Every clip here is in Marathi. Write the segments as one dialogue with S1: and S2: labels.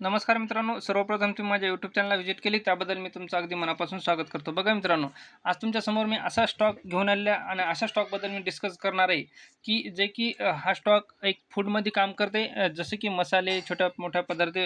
S1: नमस्कार मित्रांनो सर्वप्रथम तुम्ही माझ्या यूट्यूब चॅनलला व्हिजिट केली त्याबद्दल मी तुमचं अगदी मनापासून स्वागत करतो. बघा मित्रांनो आज तुमच्यासमोर मी असा स्टॉक घेऊन आलेला आणि अशा स्टॉकबद्दल मी डिस्कस करणार आहे की जे की हा स्टॉक एक फूडमध्ये काम करते. जसे की मसाले छोट्या मोठ्या पदार्थ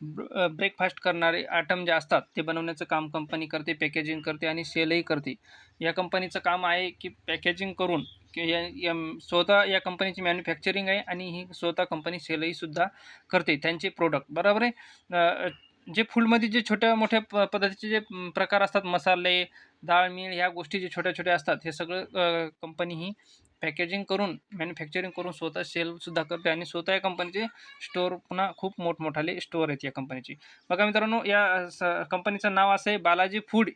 S1: ब्रेकफास्ट करणारे आयटम जे असतात ते बनवण्याचं काम कंपनी करते पॅकेजिंग करते आणि सेलही करते. या कंपनीचं काम आहे की पॅकेजिंग करून या या स्वतः या कंपनीची मॅन्युफॅक्चरिंग आहे आणि ही स्वतः कंपनी सेलही सुद्धा करते त्यांचे प्रोडक्ट बरोबर आहे? जे फूडमध्ये जे छोट्या मोठ्या प पद्धतीचे जे प्रकार असतात मसाले डाळ मीठ ह्या गोष्टी जे छोट्या छोट्या असतात हे सगळं कंपनी ही पॅकेजिंग करून मॅन्युफॅक्चरिंग करून स्वतः सेलसुद्धा करते आणि स्वतः या कंपनीचे स्टोअर पुन्हा खूप मोठमोठाले स्टोअर आहेत या कंपनीची बघा मित्रांनो या स कंपनीचं नाव असं आहे Balaji food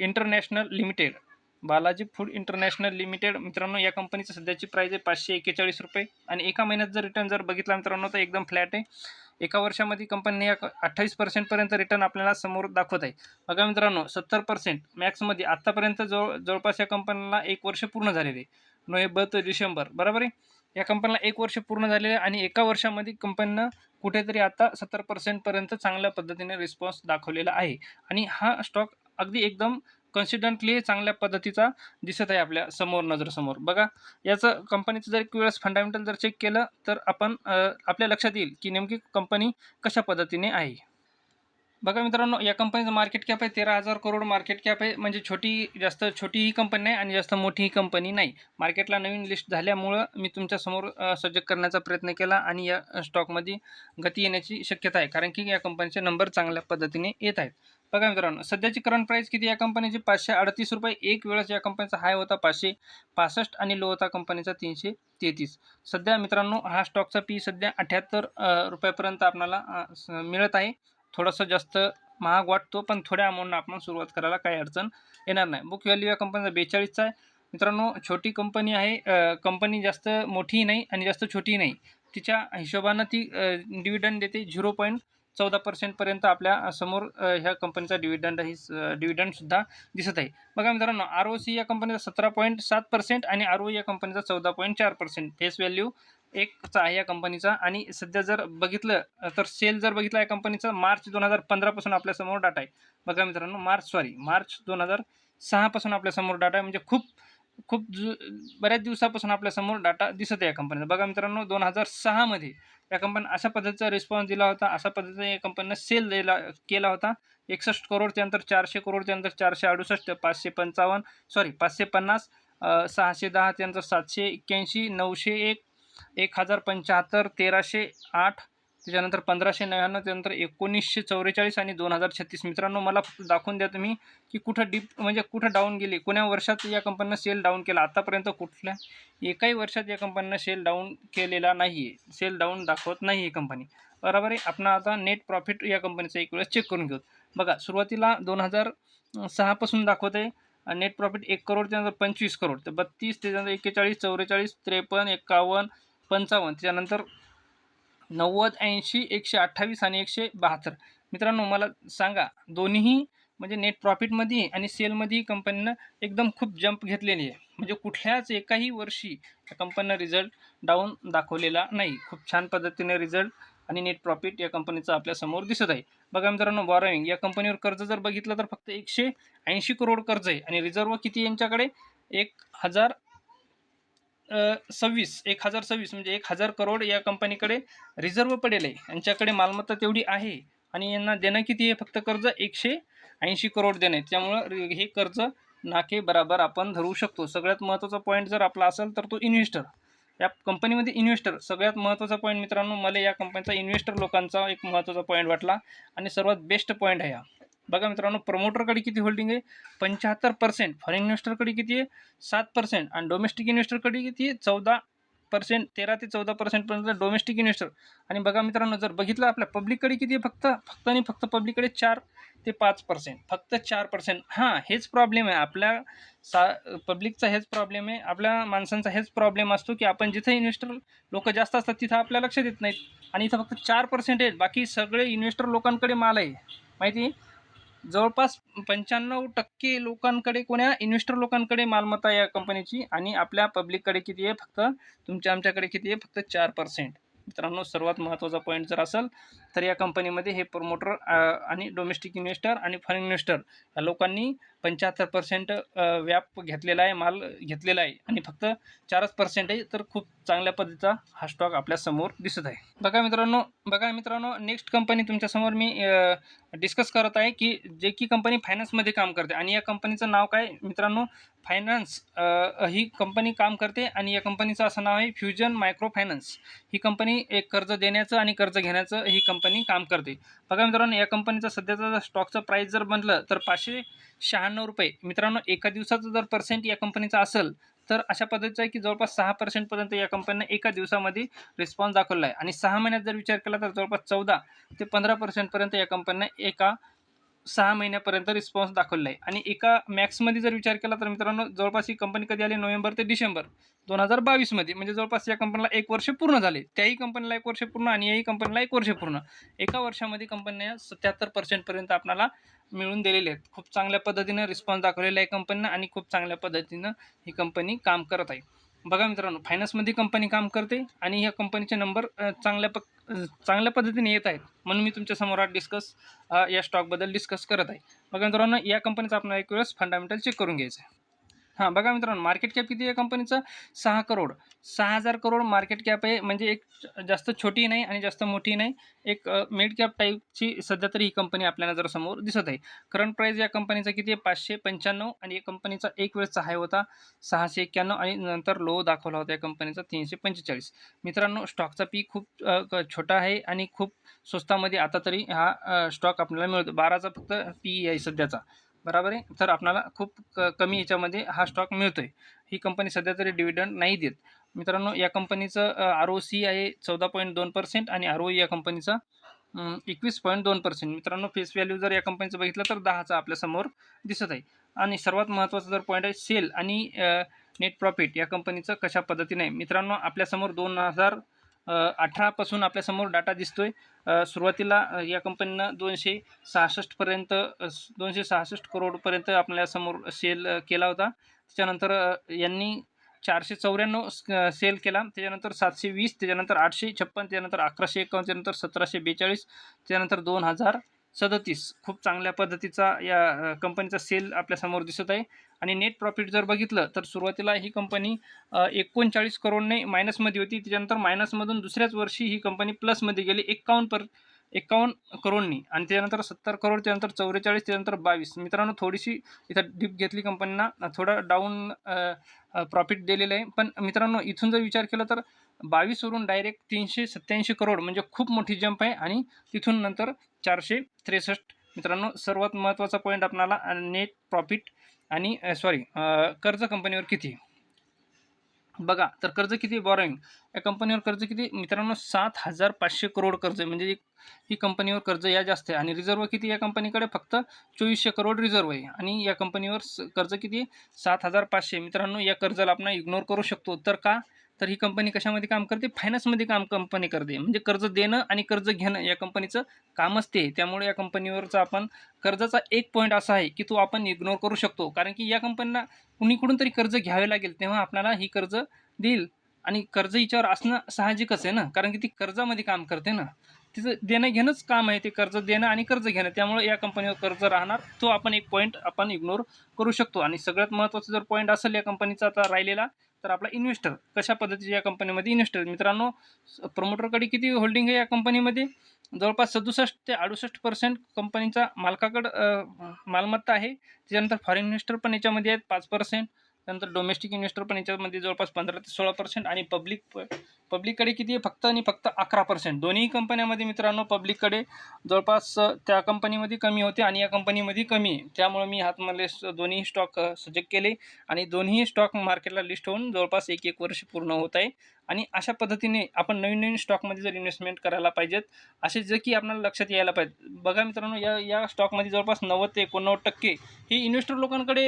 S1: international limited. Balaji food international limited मित्रांनो या कंपनीची सध्याची प्राईज आहे पाचशे एक्केचाळीस रुपये. आणि एका महिन्यात जर रिटर्न जर बघितला मित्रांनो तर एकदम फ्लॅट आहे. एका वर्षामध्ये कंपनीने या अठ्ठावीस पर्सेंटपर्यंत रिटर्न आपल्याला समोर दाखवत आहे. बघा मित्रांनो सत्तर पर्सेंट मॅक्समध्ये आत्तापर्यंत जवळ जवळपास या कंपनीला एक वर्ष पूर्ण झालेले आहे. नोव्हेंबर ते डिसेंबर बरोबर आहे? या कंपनीला एक वर्ष पूर्ण झालेले आहे आणि एका वर्षामध्ये कंपनीनं कुठेतरी आता सत्तर पर्सेंटपर्यंत चांगल्या पद्धतीने रिस्पॉन्स दाखवलेला आहे. आणि हा स्टॉक अगदी एकदम कन्सिडंटली चांगल्या पद्धतीचा दिसत आहे आपल्यासमोर नजरेसमोर. बघा याचं कंपनीचं जर एक वेळेस फंडामेंटल जर चेक केलं तर आपण आपल्या लक्षात येईल की नेमकी कंपनी कशा पद्धतीने आहे. बघा मित्रांनो या कंपनीचं मार्केट कॅप आहे तेरा हजार करोड मार्केट कॅप आहे. म्हणजे छोटी जास्त छोटी ही कंपनी नाही आणि जास्त मोठी ही कंपनी नाही. मार्केटला नवीन लिस्ट झाल्यामुळं मी तुमच्यासमोर सजग करण्याचा प्रयत्न केला आणि या स्टॉकमध्ये गती येण्याची शक्यता आहे. कारण की या कंपनीचे नंबर चांगल्या पद्धतीने येत आहेत. बघा मित्रांनो सध्याची करंट प्राईस किती? या कंपनीची पाचशे अडतीस रुपये. एक वेळेस या कंपनीचा हाय होता पाचशे पासष्ट आणि लो होता कंपनीचा तीनशे तेहतीस. सध्या मित्रांनो हा स्टॉकचा पी सध्या अठ्याहत्तर रुपयापर्यंत आपल्याला स- मिळत आहे. थोडंसं जास्त महाग वाटतो पण थोड्या अमाऊंटनं आपण सुरुवात करायला काही अडचण येणार नाही. बुक व्हॅल्यू या कंपनीचा बेचाळीसचा आहे. मित्रांनो छोटी कंपनी आहे कंपनी जास्त मोठीही नाही आणि जास्त छोटीही नाही. तिच्या हिशोबानं ती डिव्हिडंड देते झिरो पॉईंट चौदा पर्सेंटपर्यंत आपल्यासमोर ह्या कंपनीचा डिव्हिडंड ही डिव्हिडंडसुद्धा दिसत आहे. बघा मित्रांनो आर ओ सी या कंपनीचा सतरा पॉईंट सात पर्सेंट आणि आर ओ या कंपनीचा चौदा पॉईंट चार पर्सेंट फेस व्हॅल्यू एकचा आहे या कंपनीचा आणि सध्या जर बघितलं तर सेल जर बघितला या कंपनीचा मार्च दोन हजार पंधरापासून आपल्यासमोर डाटा आहे. बघा मित्रांनो मार्च सॉरी मार्च दोन हजार सहापासून आपल्यासमोर डाटा आहे. म्हणजे खूप खूप जु बऱ्याच दिवसापासून आपल्यासमोर डाटा दिसत आहे या कंपनीचा बघा मित्रांनो दोन हजार सहामध्ये या कंपनीनं अशा पद्धतीचा रिस्पॉन्स दिला होता अशा पद्धतीने या कंपनीनं सेल दिला केला होता. एकसष्ट करोड त्यानंतर चारशे करोड त्यानंतर चारशे अडुसष्ट पाचशे पंचावन्न सॉरी पाचशे पन्नास सहाशे दहा त्यानंतर सातशे एक्क्याऐंशी नऊशे एक एक हजार पंच्याहत्तर तेराशे आठ त्याच्यानंतर पंधराशे नव्याण्णव त्यानंतर एकोणीसशे चौवेचाळीस आणि दोन हजार छत्तीस. मित्रांनो मला फक्त दाखवून द्या तुम्ही की कुठं डीप म्हणजे कुठं डाऊन गेली? कोण्या वर्षात या कंपनीनं सेल डाऊन केला? आतापर्यंत कुठल्या एकाही वर्षात या कंपनीनं सेल डाऊन केलेला नाही आहे सेल डाऊन दाखवत नाही ही कंपनी बरोबर आहे? आपण आता नेट प्रॉफिट या कंपनीचं एक वेळेस चेक करून घेऊ. बघा सुरुवातीला दोन हजार सहापासून दाखवत आहे. नेट प्रॉफिट एक करोड त्यानंतर पंचवीस करोड तर बत्तीस त्याच्यानंतर एक्केचाळीस चौवेचाळीस त्रेपन्न एकावन्न पंचावन्न. त्याच्यानंतर नव्वद ऐंशी एकशे अठ्ठावीस आणि एकशे बहात्तर. मित्रांनो मला सांगा दोन्हीही म्हणजे नेट प्रॉफिटमध्ये आणि सेलमध्येही कंपनीनं एकदम खूप जंप घेतलेली आहे. म्हणजे कुठल्याच एकाही वर्षी या कंपनीनं रिझल्ट डाऊन दाखवलेला नाही. खूप छान पद्धतीने रिझल्ट आणि नेट प्रॉफिट या कंपनीचं आपल्यासमोर दिसत आहे. बघा मित्रांनो बॉरोईंग या कंपनीवर कर्ज जर बघितलं तर फक्त एकशे ऐंशी करोड कर्ज आहे. आणि रिझर्व किती यांच्याकडे? एक हजार सव्वीस एक हजार सव्वीस म्हणजे एक हजार करोड या कंपनीकडे रिझर्व पडेल. आहे यांच्याकडे मालमत्ता तेवढी आहे आणि यांना देणं किती आहे? फक्त कर्ज एकशे ऐंशी करोड देणं आहे. त्यामुळं हे कर्ज नाके बराबर आपण धरू शकतो. सगळ्यात महत्त्वाचा पॉईंट जर आपला असेल तर तो इन्व्हेस्टर या कंपनीमध्ये इन्व्हेस्टर सगळ्यात महत्त्वाचा पॉईंट मित्रांनो मला या कंपनीचा इन्व्हेस्टर लोकांचा एक महत्त्वाचा पॉईंट वाटला. आणि सर्वात बेस्ट पॉईंट आहे हा. बघा मित्रांनो प्रमोटरकडे किती होल्डिंग आहे? पंच्याहत्तर पर्सेंट फॉरेन इन्व्हेस्टरकडे किती आहे? सात पर्सेंट आणि डोमेस्टिक इन्व्हेस्टरकडे किती आहे? चौदा पर्सेंट तेरा ते चौदा पर्सेंटपर्यंत डोमेस्टिक इन्व्हेस्टर आणि बघा मित्रांनो जर बघितलं आपल्या पब्लिककडे किती आहे? फक्त फक्त आणि फक्त पब्लिककडे चार ते पाच पर्सेंट फक्त चार पर्सेंट हां हेच प्रॉब्लेम आहे. आपल्या सा पब्लिकचा हेच प्रॉब्लेम आहे. आपल्या माणसांचा हेच प्रॉब्लेम असतो की आपण जिथे इन्व्हेस्टर लोक जास्त असतात तिथं आपल्या लक्ष देत नाहीत. आणि इथं फक्त चार पर्सेंट आहेत. बाकी सगळे इन्व्हेस्टर लोकांकडे माल आहे. माहिती? आहे? जवळपास पंच्याण्णव टक्के लोकांकडे कोण्या इन्व्हेस्टर लोकांकडे मालमत्ता या कंपनीची आणि आपल्या पब्लिककडे किती आहे फक्त तुमच्या आमच्याकडे किती आहे फक्त चार पर्सेंट मित्रांनो सर्वात महत्त्वाचा पॉईंट जर असेल तर या कंपनीमध्ये हे प्रमोटर आणि डोमेस्टिक इन्व्हेस्टर आणि फॉरेन इन्व्हेस्टर या लोकांनी पंच्याहत्तर पर्सेंट व्याप घेतलेला आहे माल घेतलेला आहे. आणि फक्त चारच पर्सेंट आहे तर खूप चांगल्या पद्धतीचा हा स्टॉक आपल्यासमोर दिसत आहे. बघा मित्रांनो बघा मित्रांनो नेक्स्ट कंपनी तुमच्यासमोर मी डिस्कस करत आहे की जे की कंपनी फायनान्समध्ये काम करते. आणि या कंपनीचं नाव काय? मित्रांनो फायनान्स ही कंपनी काम करते आणि या कंपनीचं असं नाव आहे फ्युजन मायक्रो फायनान्स ही कंपनी एक कर्ज देण्याचं आणि कर्ज घेण्याचं ही कंपनी काम करते. बघा मित्रांनो या कंपनीचा सध्याचा जर स्टॉकचं प्राईस जर बनलं तर पाचशे शहाण्णव रुपये. मित्रांनो एका दिवसाचं जर पर्सेंट या कंपनीचा असेल तर अशा पद्धतीचं आहे की जवळपास सहा पर्सेंटपर्यंत या कंपनीने एका दिवसामध्ये रिस्पॉन्स दाखवला आहे. आणि सहा महिन्यात जर विचार केला तर जवळपास चौदा ते पंधरा पर्सेंटपर्यंत या कंपनीने एका सहा महिन्यापर्यंत रिस्पॉन्स दाखवला आहे. आणि एका मॅक्समध्ये जर विचार केला तर मित्रांनो जवळपास ही कंपनी कधी आली? नोव्हेंबर ते डिसेंबर दोन हजार बावीसमध्ये. म्हणजे जवळपास या कंपनीला एक वर्ष पूर्ण झाले. त्याही कंपनीला एक वर्ष पूर्ण आणि याही कंपनीला एक वर्ष पूर्ण. एका वर्षामध्ये कंपन्या सत्याहत्तर पर्सेंटपर्यंत आपल्याला मिळून दिलेले आहेत. खूप चांगल्या पद्धतीनं रिस्पॉन्स दाखवलेला आहे कंपनीनं आणि खूप चांगल्या पद्धतीनं ही कंपनी काम करत आहे. बघा मित्रांनो फायनान्समध्ये कंपनी काम करते आणि ह्या कंपनीचे नंबर चांगल्या प चांगल्या पद्धतीने येत आहेत. म्हणून मी तुमच्यासमोर आज डिस्कस या स्टॉकबद्दल डिस्कस करत आहे. मग मित्रांनो या कंपनीचा आपण एक वेळेस फंडामेंटल चेक करून घ्यायचं आहे. हां बघा मित्रांनो मार्केट कॅप किती आहे कंपनीचं सहा करोड. सहा हजार करोड मार्केट कॅप आहे म्हणजे एक जास्त छोटी नाही आणि जास्त मोठी नाही. एक मिड कॅप टाईपची सध्या तरी ही कंपनी आपल्याला जर समोर दिसत आहे. करंट प्राईस या कंपनीचा किती आहे? पाचशे पंच्याण्णव आणि या कंपनीचा एक वेळचा हाय होता सहाशे एक्क्याण्णव आणि नंतर लो दाखवला होता या कंपनीचा तीनशे पंचेचाळीस. मित्रांनो स्टॉकचा पी खूप छोटा आहे आणि खूप स्वस्तामध्ये आता तरी हा स्टॉक आपल्याला मिळतो. बाराचा फक्त पी आहे सध्याचा. बरोबर आहे? तर आपल्याला खूप क कमी याच्यामध्ये हा स्टॉक मिळतो आहे ही कंपनी सध्या तरी डिव्हिडंड नाही देत. मित्रांनो या कंपनीचं आर ओ सी आहे चौदा पॉईंट दोन पर्सेंट आणि आर ओ या कंपनीचा एकवीस पॉईंट दोन पर्सेंट मित्रांनो फेस व्हॅल्यू जर या कंपनीचं बघितलं तर दहाचा आपल्यासमोर दिसत आहे. आणि सर्वात महत्त्वाचा जर पॉईंट आहे सेल आणि नेट प्रॉफिट या कंपनीचं कशा पद्धतीने मित्रांनो आपल्यासमोर दोन हजार अठरापासून आपल्यासमोर डाटा दिसतोय. सुरुवातीला या कंपनीनं दोनशे सहासष्टपर्यंत दोनशे सहासष्ट करोडपर्यंत आपल्यासमोर सेल केला होता. त्याच्यानंतर यांनी चारशे चौऱ्याण्णव सेल केला. त्याच्यानंतर सातशे वीस त्याच्यानंतर आठशे छप्पन त्याच्यानंतर अकराशे एकावन्न त्यानंतर सतराशे बेचाळीस त्याच्यानंतर दोन हजार सदतीस. खूप चांगल्या पद्धतीचा या कंपनीचा सेल आपल्यासमोर दिसत आहे. आणि नेट प्रॉफिट जर बघितलं तर सुरुवातीला ही कंपनी एकोणचाळीस करोडने मायनसमध्ये होती. त्याच्यानंतर मायनसमधून दुसऱ्याच वर्षी ही कंपनी प्लसमध्ये गेली एक्कावन्न पर एक्कावन्न करोडनी. आणि त्यानंतर सत्तर करोड त्यानंतर चौवेचाळीस त्यानंतर बावीस. मित्रांनो थोडीशी इथं डीप घेतली कंपनीना थोडं डाऊन प्रॉफिट दिलेलं आहे. पण मित्रांनो इथून जर विचार केला तर बावीसवरून डायरेक्ट तीनशे सत्त्याऐंशी करोड म्हणजे खूप मोठी जंप आहे. आणि तिथून नंतर चारशे त्रेसष्ट. मित्रांनो सर्वात महत्त्वाचा पॉईंट आपणाला नेट प्रॉफिट आणि सॉरी कर्ज कंपनीवर किती? बघा तर कर्ज किती बॉरोईंग या कंपनीवर कर्ज किती? मित्रांनो सात हजार पाचशे करोड कर्ज आहे. म्हणजे ही कंपनीवर कर्ज या जास्त आहे. आणि रिझर्व किती या कंपनीकडे? फक्त चोवीसशे करोड रिझर्व आहे. आणि या कंपनीवर कर्ज किती सात हजार पाचशे. मित्रांनो या कर्जाला आपण इग्नोर करू शकतो. तर का? तर ही कंपनी कशामध्ये काम करते? फायनान्समध्ये काम कंपनी करते. म्हणजे कर्ज देणं आणि कर्ज घेणं या कंपनीचं काम असते. त्यामुळे या कंपनीवरचा आपण कर्जाचा एक पॉईंट असा आहे की तो आपण इग्नोर करू शकतो. कारण की या कंपनीला कुणीकडून तरी कर्ज घ्यावे लागेल तेव्हा आपल्याला ही कर्ज देईल. आणि कर्ज हिच्यावर असणं साहजिकच आहे ना? कारण की ती कर्जामध्ये काम करते ना? तिचं देणं घेणंच काम आहे ते कर्ज देणं आणि कर्ज घेणं. त्यामुळे या कंपनीवर कर्ज राहणार. तो आपण एक पॉईंट आपण इग्नोर करू शकतो. आणि सगळ्यात महत्त्वाचा जर पॉईंट असेल या कंपनीचा आता राहिलेला तर आपला इन्व्हेस्टर कशा पद्धतीच्या या कंपनीमध्ये इन्व्हेस्टर मित्रांनो प्रमोटरकडे किती होल्डिंग आहे या कंपनीमध्ये जवळपास सदुसष्ट ते अडुसष्ट पर्सेंट कंपनीचा मालकाकडं मालमत्ता आहे. त्याच्यानंतर फॉरेन इन्व्हेस्टर पण याच्यामध्ये आहेत पाच पर्सेंट त्यानंतर डोमेस्टिक इन्व्हेस्टर पण याच्यामध्ये जवळपास पंधरा ते सोळा पर्सेंट आणि पब्लिक पब्लिककडे किती आहे? फक्त आणि फक्त अकरा पर्सेंट दोन्ही कंपन्यामध्ये मित्रांनो पब्लिककडे जवळपास त्या कंपनीमध्ये कमी होते आणि या कंपनीमध्ये कमी आहे. त्यामुळे मी हातमधले दोन्ही स्टॉक सजेक्ट केले आणि दोन्ही स्टॉक मार्केटला लिस्ट होऊन जवळपास एक एक वर्ष पूर्ण होत आहे. आणि अशा पद्धतीने आपण नवीन नवीन स्टॉकमध्ये जर इन्व्हेस्टमेंट करायला पाहिजेत असे जे की आपल्याला लक्षात यायला पाहिजे. बघा मित्रांनो या या स्टॉकमध्ये जवळपास नव्वद ते एकोणनव्वद टक्के ही इन्व्हेस्टर लोकांकडे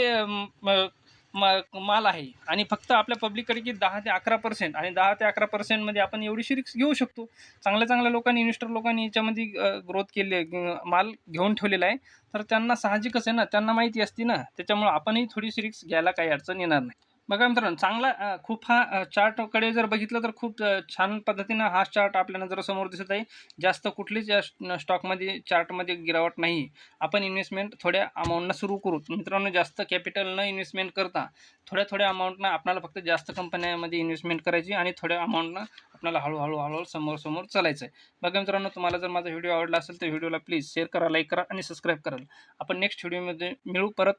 S1: मा माल आहे. आणि फक्त आपल्या पब्लिककडे की दहा ते अकरा पर्सेंट आणि दहा ते अकरा पर्सेंटमध्ये आपण एवढीशी रिक्स घेऊ शकतो. चांगल्या चांगल्या लोकांनी इन्व्हेस्टर लोकांनी याच्यामध्ये ग्रोथ केली माल घेऊन ठेवलेला आहे. तर त्यांना साहजिकच आहे ना त्यांना माहिती असते ना त्याच्यामुळं आपणही थोडीशी रिक्स घ्यायला काही अडचण येणार नाही. बघा मित्रांनो चांगला खूप हा चार्टकडे जर बघितलं तर खूप छान पद्धतीनं हा चार्ट आपल्याला जर समोर दिसत आहे. जास्त कुठलीच या स्टॉकमध्ये चार्टमध्ये गिरावट नाही आपण इन्व्हेस्टमेंट थोड्या अमाऊंटनं सुरू करू. मित्रांनो जास्त कॅपिटल न इन्व्हेस्टमेंट करता थोड्या थोड्या अमाऊंटनं आपल्याला फक्त जास्त कंपन्यामध्ये इन्व्हेस्टमेंट करायची आणि थोड्या अमाऊंटनं आपल्याला हळूहळू हळूहळू समोर समोर चालायचं आहे बघा मित्रांनो तुम्हाला जर माझा व्हिडिओ आवडला असेल तर व्हिडिओला प्लीज शेअर करा लाईक करा आणि सबस्क्राईब करा आपण नेक्स्ट व्हिडिओमध्ये मिळू परत.